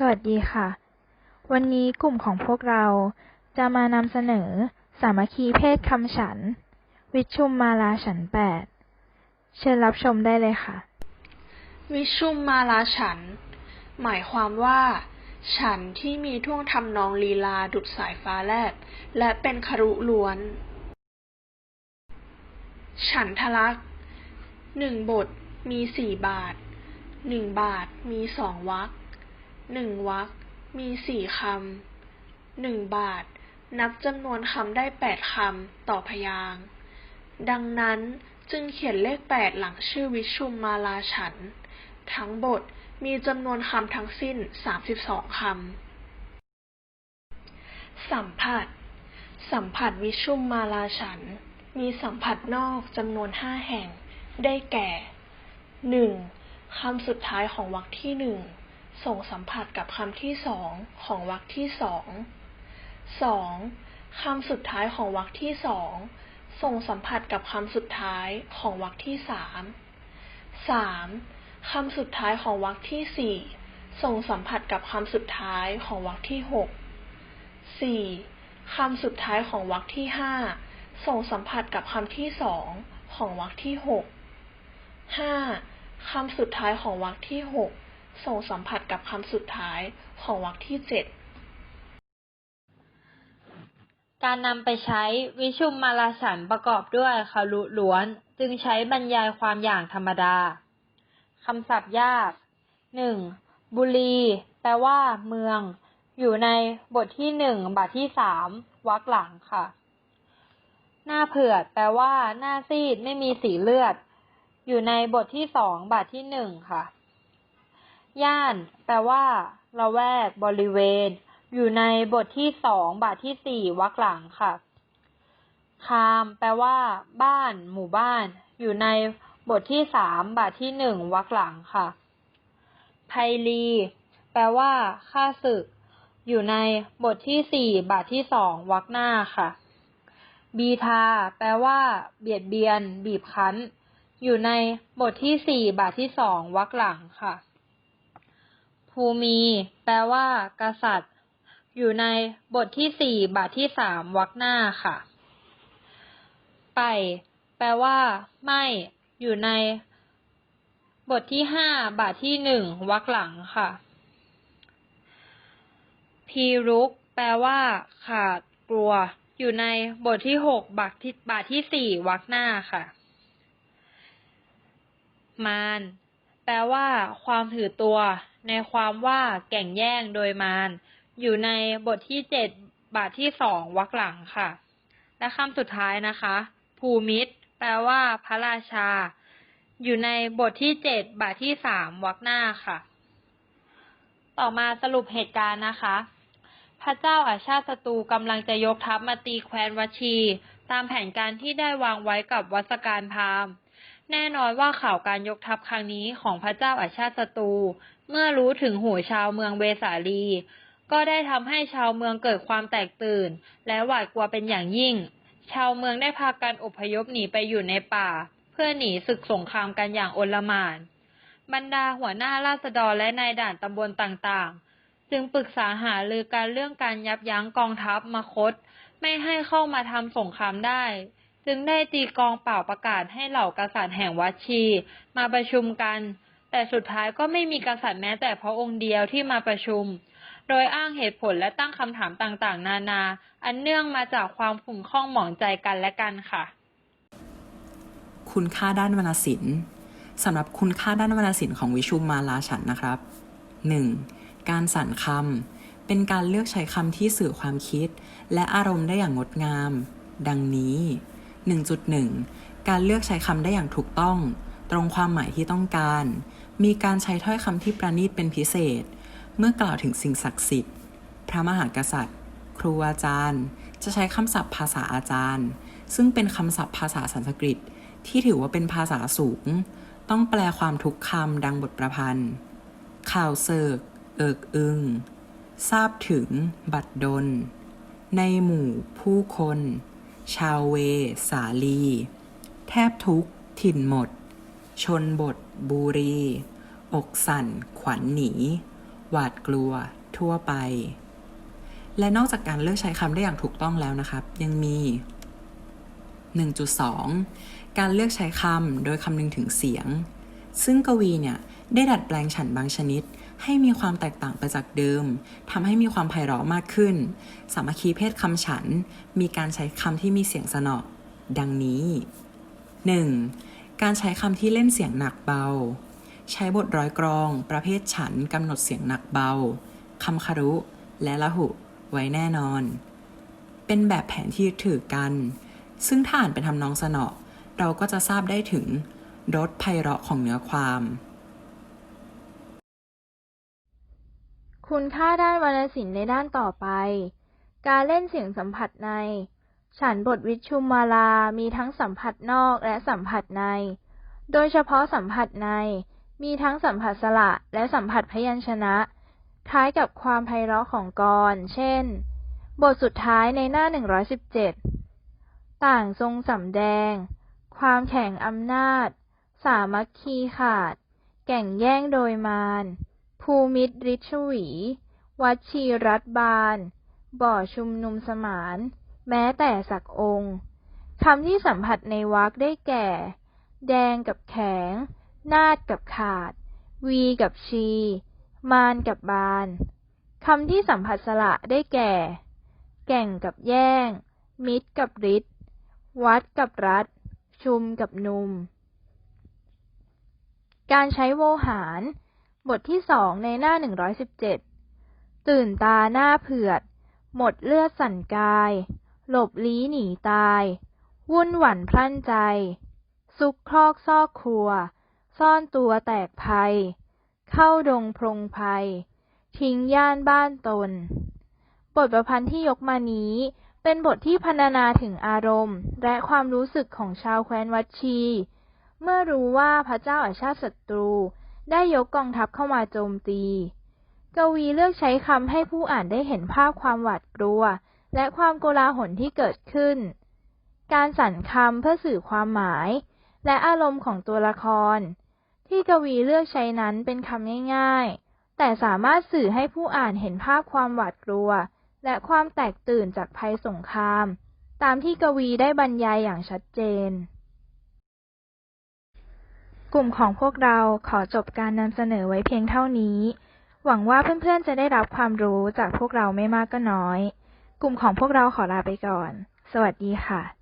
สวัสดีค่ะ วันนี้กลุ่มของพวกเราจะมานำเสนอสามัคคีเพศคำฉัน วิชุมมาลาฉันแปดเชิญรับชมได้เลยค่ะ วิชุมมาลาฉัน หมายความว่า ฉันที่มีท่วงทำนองลีลาดุดสายฟ้าแลบ และเป็นครุล้วน ฉันทลักษ์หนึ่งบทมีสี่บาทหนึ่งบาทมีสองวรรค หนึ่งวรรค มีสี่คำหนึ่งบาท นับจำนวนคำได้แปดคำต่อพยางค์ดังนั้นจึงเขียนเลขแปดหลังชื่อวิชุมมาลาฉัน ทั้งบทมีจำนวนคำทั้งสิ้น32คำ สัมผัส สัมผัสวิชุมมาลาฉัน มีสัมผัสนอกจำนวนห้าแห่ง ได้แก่ 1. คำสุดท้ายของวรรคที่หนึ่ง ส่งสัมผัสกับคำที่สองของวรรคที่สอง 2. คำสุดท้ายของวรรคที่สองส่งสัมผัสกับคำสุดท้ายของวรรคที่สาม 3. คำสุดท้ายของวรรคที่สี่ส่งสัมผัสกับคำสุดท้ายของวรรคที่หก 4. คำสุดท้ายของวรรคที่ห้าส่งสัมผัสกับคำที่สองของวรรคที่หก 5. คำสุดท้ายของวรรคที่หก ส่งสัมผัสกับคำสุดท้ายของวรรคที่เจ็ดการนำไปใช้วิชุมมาลาฉันประกอบด้วยคารุล้วน จึงใช้บรรยายความอย่างธรรมดาคำศัพท์ยากหนึ่งบุรี แปลว่า เมือง อยู่ในบทที่หนึ่งบทที่สามวรรคหลังค่ะ หน้าเผือด แปลว่า หน้าซีดไม่มีสีเลือด อยู่ในบทที่สองบทที่หนึ่งค่ะ ย่าน แปลว่า ละแวก บริเวณ อยู่ในบทที่สองบทที่สี่วรรคหลังค่ะ คาม แปลว่า บ้าน หมู่บ้าน อยู่ในบทที่สามบทที่หนึ่งวรรคหลังค่ะ ไพลี แปลว่าข้าศึก อยู่ในบทที่สี่บทที่สองวรรคหน้าค่ะ บีทา แปลว่า เบียดเบียน บีบคั้น อยู่ในบทที่สี่บทที่สองวรรคหลังค่ะ ภูมิแปลว่า กษัตริย์ อยู่ในบทที่สี่บทที่สามวรรคหน้าค่ะ ไป แปลว่า ไม่ อยู่ใน บทที่ห้าบทที่หนึ่งวรรคหลังค่ะ พีรุก แปลว่า ขาด กลัว อยู่ในบทที่หกบทที่บทที่สี่วรรคหน้าค่ะ มาร แปลว่า ความถือตัว ในความว่าแก่งแย่งโดยมารอยู่ในบทที่เจ็ดบทที่สองวรรคหลังค่ะ และคำสุดท้ายนะคะ ภูมิตร แปลว่า พระราชา อยู่ในบทที่เจ็ดบทที่สามวรรคหน้าค่ะ ต่อมาสรุปเหตุการณ์นะคะ พระเจ้าอาชาติศัตรูกำลังจะยกทัพมาตีแคว้นวชี ตามแผนการที่ได้วางไว้กับวัสการพราหมณ์ แน่นอนว่าข่าวการยกทัพครั้งนี้ของพระเจ้าอาชาติศัตรู เมื่อรู้ถึงหูชาวเมืองเวสาลี ก็ได้ทำให้ชาวเมืองเกิดความแตกตื่น และหวาดกลัวเป็นอย่างยิ่ง ชาวเมืองได้พากันอพยพหนีไปอยู่ในป่า เพื่อหนีศึกสงครามกันอย่างโอลหม่าน บรรดาหัวหน้าราษฎรและนายด่านตำบลต่างๆ จึงปรึกษาหารือการเรื่องการยับยั้งกองทัพมคต ไม่ให้เข้ามาทำสงครามได้ จึงได้ตีกองเป่าประกาศให้เหล่ากษัตริย์แห่งวัชี มาประชุมกัน แต่สุดท้ายก็ไม่มีกษัตริย์แม้แต่พระองค์เดียวที่มาประชุม โดยอ้างเหตุผลและตั้งคำถามต่างๆ นานา อันเนื่องมาจากความขุ่นข้องหมองใจกันและกันค่ะ คุณค่าด้านวรรณศิลป์สำหรับคุณค่าด้านวรรณศิลป์ของวิชุมมาลาฉันนะครับ 1. การสรรคำเป็นการเลือกใช้คำที่สื่อความคิด และอารมณ์ได้อย่างงดงาม ดังนี้ 1.1 การเลือกใช้คำได้อย่างถูกต้อง ตรงความหมายที่ต้องการ มีการใช้ถ้อยคำที่ประณีตเป็นพิเศษ เมื่อกล่าวถึงสิ่งศักดิ์สิทธิ์ พระมหากษัตริย์ ครูอาจารย์ จะใช้คำศัพท์ภาษาอาจารย์ ซึ่งเป็นคำศัพท์ภาษาสันสกฤต ที่ถือว่าเป็นภาษาสูง ต้องแปลความทุกคำดังบทประพันธ์ ข่าวเสิร์กเอิกอึงทราบถึงบัดดล ในหมู่ผู้คน ชาวเว สาลี แทบทุกถิ่นหมด ชนบทบูรี อกสั่น ขวัญหนี หวาดกลัว ทั่วไป และนอกจากการเลือกใช้คำได้อย่างถูกต้องแล้วนะครับ ยังมี 1.2 การเลือกใช้คำโดยคำนึงถึงเสียง ซึ่งกวีเนี่ย ได้ดัดแปลงฉันบางชนิด ให้มีความแตกต่างไปจากเดิมทำให้มีความไพเราะมากขึ้น สามัคคีเพศคำฉัน มีการใช้คำที่มีเสียงสนอดังนี้ 1. การใช้คำที่เล่นเสียงหนักเบา ใช้บทร้อยกรอง ประเภทฉันกำหนดเสียงหนักเบาคำคารุ และละหุ ไว้แน่นอน เป็นแบบแผนที่ถือกัน ซึ่งถ้าอ่านเป็นทำนองสนอเราก็จะทราบได้ถึงรสไพเราะของเนื้อความ คุณค่าด้านวรรณศิลป์ในด้านต่อไป การเล่นเสียงสัมผัสใน ฉันบทวิชุมมาลา มีทั้งสัมผัสนอกและสัมผัสใน โดยเฉพาะสัมผัสใน มีทั้งสัมผัสสระและสัมผัสพยัญชนะคล้ายกับความไพเราะของกร เช่น บทสุดท้ายในหน้า 117 ต่างทรงสำแดง ความแข่งอำนาจ สามัคคีขาด แก่งแย่งโดยมาร ภูมิตรฤทธิชวี วัดชีรัตบาล บ่อชุมนุมสมาน แม้แต่สักองค์คำที่สัมผัสในวรรคได้แก่ แดงกับแข็ง นาดกับขาด วีกับชี มานกับบานคำที่สัมผัสสระได้แก่ แก่งกับแย่ง มิตรกับฤทธิ์วัดกับรัฐ ชุมกับนุม การใช้โวหาร บทที่สองในหน้า 117 ตื่นตาหน้าเผือด หมดเลือดสั่นกาย หลบลี้หนีตาย วุ่นหวั่นพลั่นใจ ซุกครอกซอกครัว ซ่อนตัวแตกภัย เข้าดงพรงภัย ทิ้งย่านบ้านตน บทประพันธ์ที่ยกมานี้เป็นบทที่พรรณนาถึงอารมณ์ และความรู้สึกของชาวแคว้นวัดชี เมื่อรู้ว่าพระเจ้าอาชาติศัตรู ได้ยกกองทัพเข้ามาโจมตี กวีเลือกใช้คำให้ผู้อ่านได้เห็นภาพความหวาดกลัว และความโกลาหลที่เกิดขึ้น การสรรคำเพื่อสื่อความหมาย และอารมณ์ของตัวละคร ที่กวีเลือกใช้นั้นเป็นคำง่ายๆ แต่สามารถสื่อให้ผู้อ่านเห็นภาพความหวาดกลัว และความแตกตื่นจากภัยสงคราม ตามที่กวีได้บรรยายอย่างชัดเจน กลุ่มของพวกเราขอจบการนำเสนอไว้เพียงเท่านี้ หวังว่าเพื่อนๆจะได้รับความรู้จากพวกเราไม่มากก็น้อย กลุ่มของพวกเราขอลาไปก่อน สวัสดีค่ะ